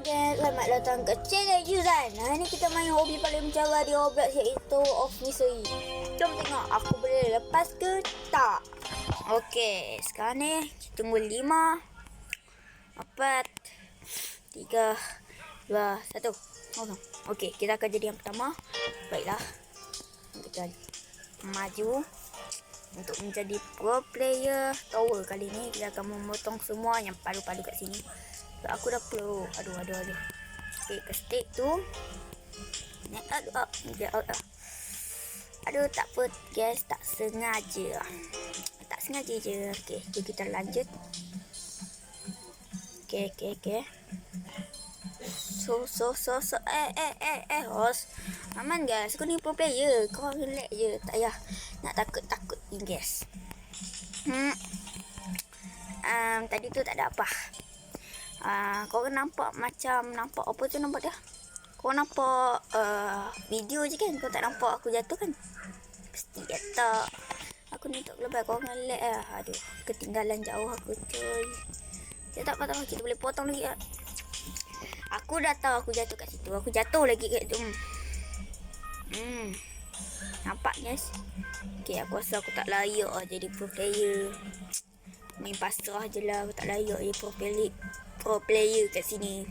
guys, selamat datang ke channel Yuzan Hari ni kita main hobi paling mencara di Roblox iaitu Off Misery Jom tengok aku boleh lepas ke tak. Okey, sekarang ni kita tunggu 5 4 3 2 1 oh, Okey, kita akan jadi yang pertama. Baiklah. Kita maju. Untuk menjadi pro player tower kali ni kita akan memotong semua yang palu-palu kat sini aku dah pro. Aduh, aduh, aduh. Okay, ke stick tu. Naik aduh, up. Dia out lah. Aduh, tak apa guys. Tak sengaja. Tak sengaja je. Okay, jom kita lanjut. Okay, okay, okay. So, so, so, so. Eh, eh, eh, eh, host. Aman guys. Aku ni pro player. Kau relax je. Tak payah nak takut-takut ni guys. Hmm. Um, tadi tu tak ada apa. Uh, kau nampak macam nampak apa tu nampak dia? Kau nampak uh, video je kan? Kau tak nampak aku jatuh kan? Pasti jatuh. Aku ni tak lebar kau ngelak lah. Aduh, ketinggalan jauh aku cuy. Ya tak apa-apa, kita boleh potong lagi lah. Aku dah tahu aku jatuh kat situ. Aku jatuh lagi kat situ. Hmm. Nampak guys? Okay, aku rasa aku tak layak lah jadi pro player. Main pasrah je lah. Aku tak layak jadi pro player pro player kat sini.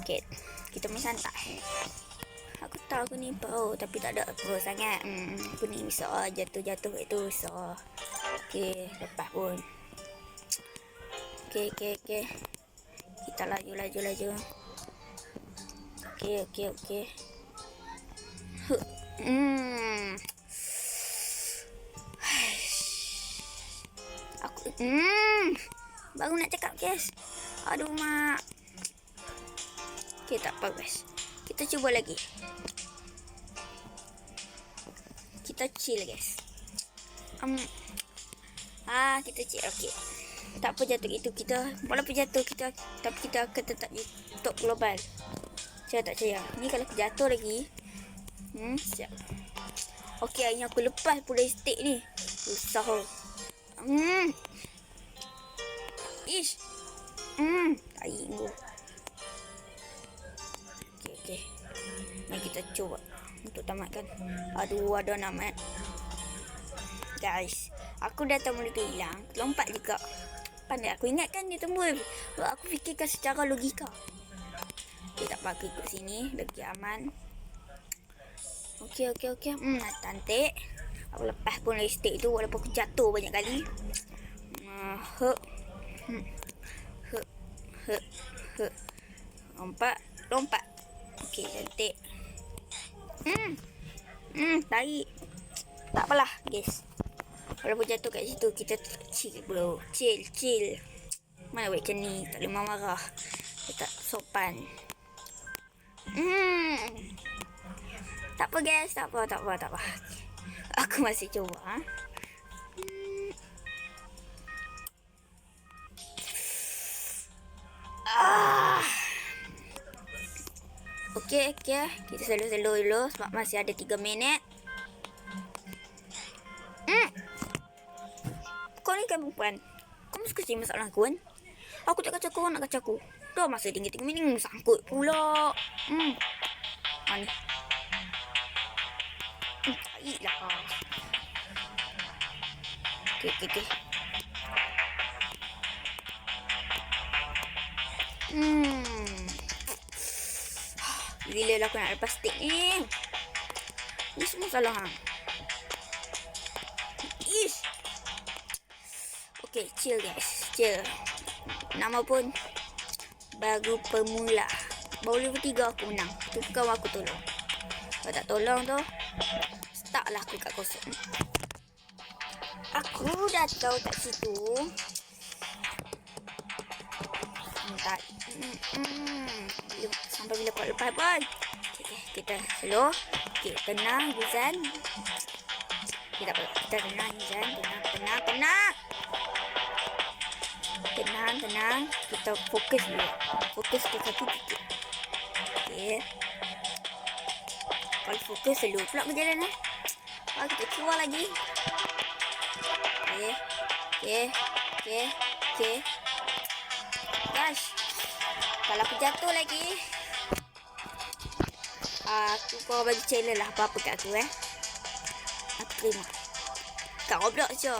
Okay, kita main santai. Aku tahu aku ni pro tapi tak ada pro sangat. Hmm, aku ni lah jatuh-jatuh kat tu. So, okay, lepas pun. Okay, okay, okay. Kita laju, laju, laju. Okay, okay, okay. Hmm. Aku, hmm. Baru nak cakap guys. Aduh mak. Okay tak apa guys. Kita cuba lagi. Kita chill guys. Um, Ah kita chill. Okay Tak apa jatuh itu kita. Walaupun jatuh kita Tapi kita akan tetap di top global. Saya tak percaya. Ni kalau jatuh lagi. Hmm siap. Okay ini aku lepas pula stick ni. Susah Hmm Ish. Hmm, tai gua. Okey, okey. Mari kita cuba untuk tamatkan. Aduh, ada nama. Guys, aku dah tahu mereka hilang. Lompat juga. Pandai aku ingatkan dia tembul. Aku fikirkan secara logika. Okay, tak apa ikut sini. Lagi aman. Okey, okey, okey. Hmm, cantik. Aku lepas pun listrik tu walaupun aku jatuh banyak kali. Uh, Hmm. He. He. He. Lompat. Lompat. Okey, cantik. Hmm. Hmm, tarik. Tak apalah, guys. Walaupun jatuh kat situ, kita chill, bro. Chill, chill. Mana buat macam ni? Tak boleh marah. Dia tak sopan. Hmm. Tak apa, guys. Tak apa, tak apa, tak apa. Aku masih cuba, ha? Okey, okey. Kita slow-slow dulu sebab masih ada 3 minit. Hmm. Kau ni kan perempuan. Kau mesti kecil masalah aku kan? Aku tak kacau kau nak kacau aku. Dah masa tinggi 3 minit sangkut pula. Hmm. Mana? Hmm, baiklah. Okey, okey, okey. Hmm. Bila lah aku nak lepas stick ni. Ni semua salah. Ha? Ish. Okay, chill guys. Chill. Nama pun baru pemula. Baru level 3 aku menang. Tu kau aku tolong. Kalau tak tolong tu, start lah aku kat kosong. Aku dah tahu kat situ. Tak. Hmm sampai bila kau lepas pun. Okay, kita slow. Okay, tenang Guzan. Kita apa? Kita tenang Guzan. Tenang, tenang, tenang. Tenang, tenang. Kita fokus dulu. Fokus ke satu titik. Okay. Kalau fokus dulu pula berjalan eh. Oh, kita keluar lagi. Okay. Okay. Okay. Okay. Gosh. Kalau aku jatuh lagi. Aku kau bagi challenge lah apa-apa kat aku eh. Aku terima. Kau goblok je.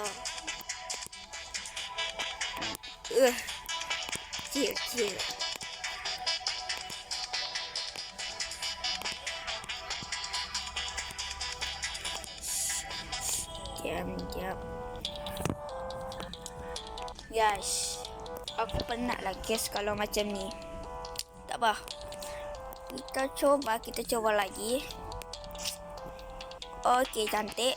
Uh. Chill, chill. Diam, diam. Guys, aku penat lah guys kalau macam ni. Apa. Kita coba, kita coba lagi. Okey, cantik.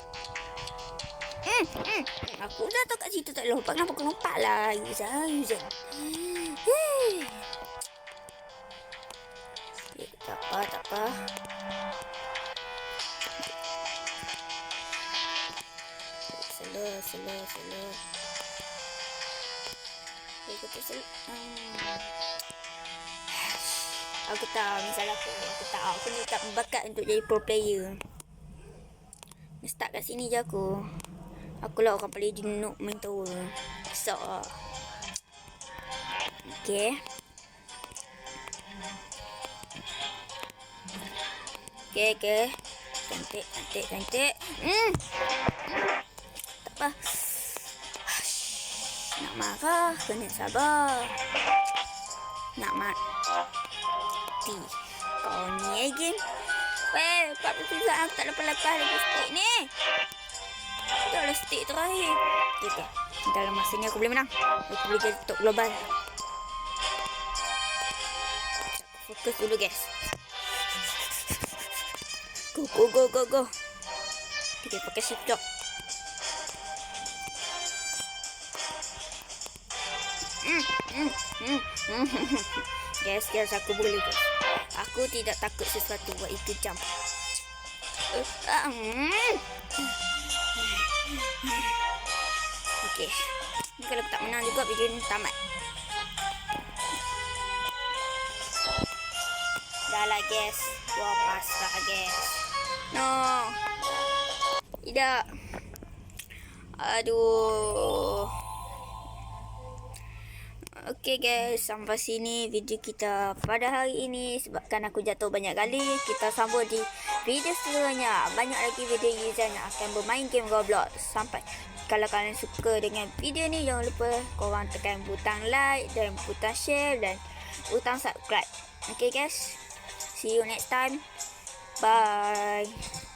Hmm, hmm. Aku dah tahu kat situ tak lompat. Kenapa aku lompat lah? Yuzan, Yuzan. Hmm. Eh, tak apa, tak apa. Slow, slow, slow. Okay, kita slow. Hmm. Aku tahu misal aku Aku tahu. Aku ni tak berbakat untuk jadi pro player. Ni start kat sini je aku. Aku lah orang paling jenuh main tower. So Okay Okay okay Cantik cantik cantik. Hmm. Tak apa. Nak marah Kena sabar. Nak mati Kau ni lagi Weh 49 aku tak dapat lepas lagi stick ni. Dah lah stick terakhir. Okay okay Dalam masa ni aku boleh menang. Aku boleh jadi top global. Fokus dulu guys. Go go go go go. Okay pakai shift lock Hmm, hmm, hmm, Yes, yes, aku boleh guys. Aku tidak takut sesuatu buat itu mm. Okey. Ni kalau aku tak menang juga video ni tamat. Dah lah guys. Dua pasrah guys. No. Tidak. Aduh. Okay guys, sampai sini video kita pada hari ini sebabkan aku jatuh banyak kali. Kita sambung di video seterusnya. Banyak lagi video Yuzan yang akan bermain game Roblox. Sampai kalau kalian suka dengan video ni jangan lupa korang tekan butang like dan butang share dan butang subscribe. Okay guys, see you next time. Bye.